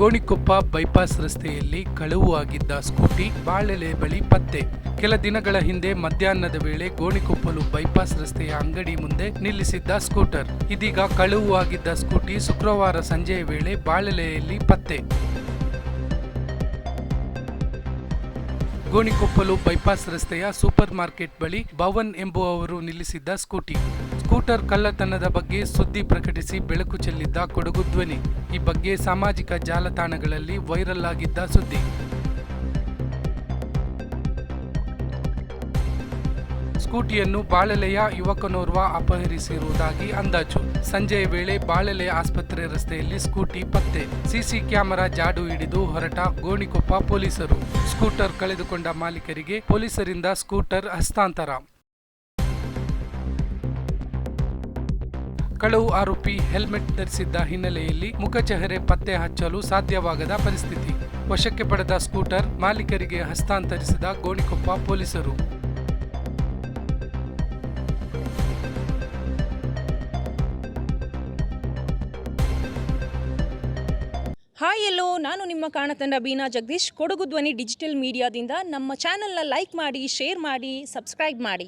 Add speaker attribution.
Speaker 1: Gonikoppa bypass ರಸ್ತೆಯಲ್ಲಿ ಕಳವು ಆಗಿದ್ದ ಸ್ಕೂಟಿ ಬಾಳೆಲೆ ಬಳಿ ಪತ್ತೆ. ಕೆಲ ದಿನಗಳ ಹಿಂದೆ ಮಧ್ಯಾಹ್ನದ ವೇಳೆ ಗೋಣಿಕೊಪ್ಪಲು ಬೈಪಾಸ್ ರಸ್ತೆಯ ಅಂಗಡಿ ಮುಂದೆ ನಿಲ್ಲಿಸಿದ್ದ ಸ್ಕೂಟರ್. ಇದೀಗ ಕಳವು ಆಗಿದ್ದ ಸ್ಕೂಟಿ ಶುಕ್ರವಾರ ಸಂಜೆಯ ವೇಳೆ ಬಾಳೆಲೆಯಲ್ಲಿ ಪತ್ತೆ. ಗೋಣಿಕೊಪ್ಪಲು ಬೈಪಾಸ್ ರಸ್ತೆಯ ಸೂಪರ್ ಮಾರ್ಕೆಟ್ ಬಳಿ ಭವನ್ ಎಂಬುವವರು ನಿಲ್ಲಿಸಿದ್ದ ಸ್ಕೂಟಿ. ಸ್ಕೂಟರ್ ಕಳ್ಳತನದ ಬಗ್ಗೆ ಸುದ್ದಿ ಪ್ರಕಟಿಸಿ ಬೆಳಕು ಚೆಲ್ಲಿದ್ದ ಕೊಡಗು ಧ್ವನಿ. ಈ ಬಗ್ಗೆ ಸಾಮಾಜಿಕ ಜಾಲತಾಣಗಳಲ್ಲಿ ವೈರಲ್ ಆಗಿದ್ದ ಸುದ್ದಿ. ಸ್ಕೂಟಿಯನ್ನು ಬಾಳೆಲೆಯ ಯುವಕನೋರ್ವ ಅಪಹರಿಸಿರುವುದಾಗಿ ಅಂದಾಜು. ಸಂಜೆಯ ವೇಳೆ ಬಾಳೆಲೆ ಆಸ್ಪತ್ರೆ ರಸ್ತೆಯಲ್ಲಿ ಸ್ಕೂಟಿ ಪತ್ತೆ. ಸಿಸಿ ಕ್ಯಾಮೆರಾ ಜಾಡು ಹಿಡಿದು ಹೊರಟ ಗೋಣಿಕೊಪ್ಪ ಪೊಲೀಸರು. ಸ್ಕೂಟರ್ ಕಳೆದುಕೊಂಡ ಮಾಲೀಕರಿಗೆ ಪೊಲೀಸರಿಂದ ಸ್ಕೂಟರ್ ಹಸ್ತಾಂತರ. ಕಳವು ಆರೋಪಿ ಹೆಲ್ಮೆಟ್ ಧರಿಸಿದ್ದ ಹಿನ್ನೆಲೆಯಲ್ಲಿ ಮುಖಚಹರೆ ಪತ್ತೆ ಹಚ್ಚಲು ಸಾಧ್ಯವಾಗದ ಪರಿಸ್ಥಿತಿ. ವಶಕ್ಕೆ ಪಡೆದ ಸ್ಕೂಟರ್ ಮಾಲೀಕರಿಗೆ ಹಸ್ತಾಂತರಿಸಿದ ಗೋಣಿಕೊಪ್ಪ ಪೊಲೀಸರು.
Speaker 2: ಹಾಯ್ ಎಲ್ಲೋ, ನಾನು ನಿಮ್ಮ ಕಾಣತಂಡ ಬೀನಾ ಜಗದೀಶ್. ಕೊಡಗು ಧ್ವನಿ ಡಿಜಿಟಲ್ ಮೀಡಿಯಾದಿಂದ ನಮ್ಮ ಚಾನಲ್ನ ಲೈಕ್ ಮಾಡಿ, ಶೇರ್ ಮಾಡಿ, ಸಬ್ಸ್ಕ್ರೈಬ್ ಮಾಡಿ.